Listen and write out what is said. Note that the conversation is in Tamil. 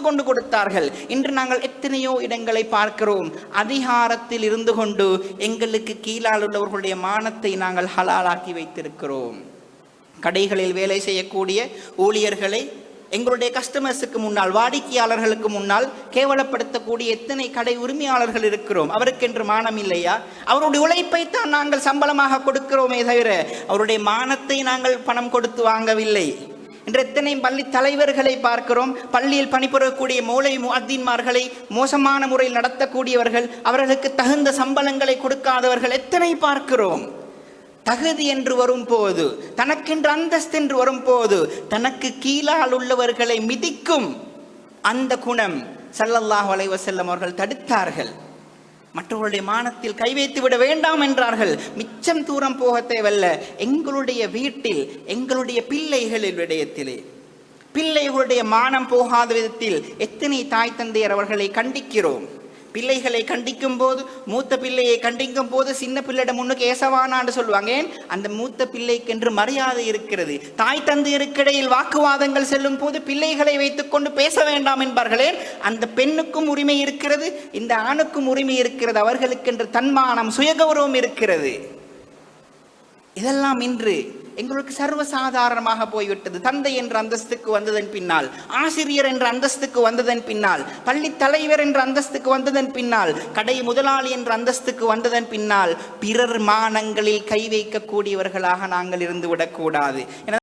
இருந்து கொண்டு கொடுத்தார்கள். இன்று நாங்கள் எத்தனையோ இடங்களை பார்க்கிறோம். அதிகாரத்தில் இருந்து கொண்டு எங்களுக்கு கீழால் உள்ளவர்களுடைய மானத்தை நாங்கள் ஹலாலாக்கி வைத்திருக்கிறோம். கடைகளில் வேலை செய்யக்கூடிய ஊழியர்களை எங்களுடைய கஸ்டமர்ஸுக்கு முன்னால் வாடிக்கையாளர்களுக்கு முன்னால் கேவலப்படுத்தக்கூடிய எத்தனை கடை உரிமையாளர்கள் இருக்கிறோம். அவருக்கென்று மானம் இல்லையா? அவருடைய உழைப்பை தான் நாங்கள் சம்பளமாக கொடுக்கிறோமே தவிர அவருடைய மானத்தை நாங்கள் பணம் கொடுத்து வாங்கவில்லை. இன்று எத்தனை பள்ளி தலைவர்களை பார்க்கிறோம். பள்ளியில் பணிபுரியக்கூடிய மூளை முஹத்தீன்மார்களை மோசமான முறையில் நடத்தக்கூடியவர்கள் அவர்களுக்கு தகுந்த சம்பளங்களை கொடுக்காதவர்கள் எத்தனை பார்க்கிறோம். தகுதி என்று வரும்போது தனக்கென்று அந்தஸ்து என்று வரும்போது தனக்கு கீழால் உள்ளவர்களை மிதிக்கும் அந்த குணம் சல்லல்லாஹ் அலைவசல்லம் அவர்கள் தடுத்தார்கள். மற்றவர்களுடைய மானத்தில் கை வைத்து விட வேண்டாம் என்றார்கள். மிச்சம் தூரம் போக தேவல்ல எங்களுடைய வீட்டில் எங்களுடைய பிள்ளைகளின் விடயத்திலே. பிள்ளைகளுடைய மானம் போகாத விதத்தில் எத்தனை தாய் தந்தையர் அவர்களை கண்டிக்கிறோம்? பிள்ளைகளை கண்டிக்கும் போது மூத்த பிள்ளையை கண்டிக்கும் போது சின்ன பிள்ளைட முன்னுக்கு ஏசவானான்னு சொல்லுவாங்க. ஏன் அந்த மூத்த பிள்ளைக்கென்று மரியாதை இருக்கிறது. தாய் தந்தையருக்கிடையில் வாக்குவாதங்கள் செல்லும் போது பிள்ளைகளை வைத்துக்கொண்டு பேச வேண்டாம் என்பார்களே. அந்த பெண்ணுக்கும் உரிமை இருக்கிறது இந்த ஆணுக்கும் உரிமை இருக்கிறது. அவர்களுக்கென்று தன்மானம் சுயகௌரவம் இருக்கிறது. இதெல்லாம் இன்று எங்களுக்கு சர்வசாதாரணமாக போய்விட்டது. தந்தை என்ற அந்தஸ்துக்கு வந்ததன் பின்னால் ஆசிரியர் என்ற அந்தஸ்துக்கு வந்ததன் பின்னால் பள்ளி தலைவர் என்ற அந்தஸ்துக்கு வந்ததன் பின்னால் கடை முதலாளி என்ற அந்தஸ்துக்கு வந்ததன் பின்னால் பிறர் மானங்களில் கை வைக்கக்கூடியவர்களாக நாங்கள் இருந்து விடக்கூடாது. என